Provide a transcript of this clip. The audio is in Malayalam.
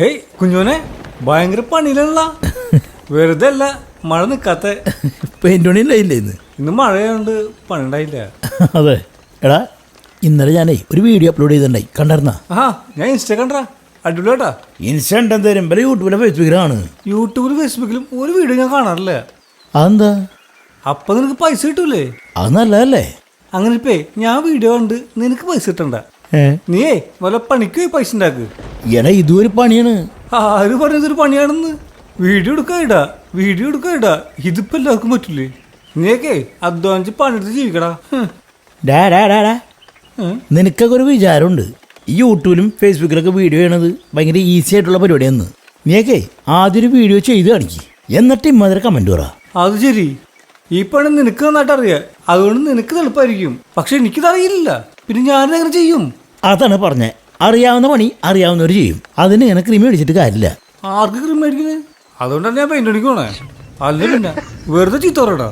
ഹേയ് കുഞ്ഞോനെ ഭയങ്കര പണിയിലുള്ള വെറുതെ അല്ല മഴ നിക്കാത്ത. പെയിന്റ് പണി ഉണ്ടായില്ലേ ഇന്ന്? ഇന്ന് മഴയായോണ്ട് പണി ഉണ്ടായില്ല അതെ. എടാ ഇന്നലെ ഞാനേ ഒരു വീഡിയോ അപ്ലോഡ് ചെയ്തിട്ടുണ്ടായി. കണ്ടായിരുന്ന? ആ ഞാൻ ഇൻസ്റ്റ കണ്ടാ. അടിപൊളിയാട്ടാ. ഇൻസ്റ്റന്റ് എന്തേലും വരെ യൂട്യൂബിലെ ഫേസ്ബുക്കിലാണ്. യൂട്യൂബിലും ഫേസ്ബുക്കിലും ഒരു വീഡിയോ ഞാൻ കാണാറില്ല. അതെന്താ? അപ്പൊ നിനക്ക് പൈസ കിട്ടൂലേ? അത് നല്ലതല്ലേ? അങ്ങനെ ഇപ്പേ ഞാൻ വീഡിയോ കണ്ട് നിനക്ക് പൈസ കിട്ടണ്ട. നീയേ വല്ല പണിക്ക് പോയി പൈസ ഉണ്ടാക്ക്. എടാ ഇതും ഒരു പണിയാണ് ആര് പറഞ്ഞതൊരു പണിയാണെന്ന്. വീഡിയോ എടുക്കാൻ ഇടാ വീഡിയോ എടുക്കാൻ ഇടാ. ഇതിപ്പോ എല്ലാവർക്കും പറ്റില്ലേ നീയൊക്കെ അധ്വാനിച്ച് പണിയെടുത്ത് ജീവിക്കടാ. ഡാ ഡാ ഡാ ഡാ. ഉം. നിനക്കൊക്കെ ഒരു വിചാരമുണ്ട്. ഈ യൂട്യൂബിലും ഫേസ്ബുക്കിലൊക്കെ വീഡിയോ ചെയ്യണത് ഭയങ്കര ഈസി ആയിട്ടുള്ള പരിപാടിയെന്ന്. നീയൊക്കെ ആദ്യം ഒരു വീഡിയോ ചെയ്ത് കാണിക്ക്. എന്നിട്ട് ഇമ്മാതിരി കമന്റ് പറ. അത് ശരി. ഈ പണി നിനക്ക് നന്നായിട്ട് അറിയാം. അതുകൊണ്ട് നിനക്ക് എളുപ്പമായിരിക്കും പക്ഷെ എനിക്കിതറിയില്ല. പിന്നെ ഞാനെങ്ങനെ ചെയ്യും? അതാണ് പറഞ്ഞത് അറിയാവുന്ന പണി അറിയാവുന്നവർ ചെയ്യും. അതിന് ഇങ്ങനെ ക്രിമി അടിച്ചിട്ട് കാര്യമില്ല. ആർക്ക് ക്രിമി അടിക്കുന്നത് അതുകൊണ്ടാണ് ഞാൻ പെയിന്റ് അടിക്കണേ അല്ല പിന്നെ വെറുതെ ചീത്ത പറയടാ.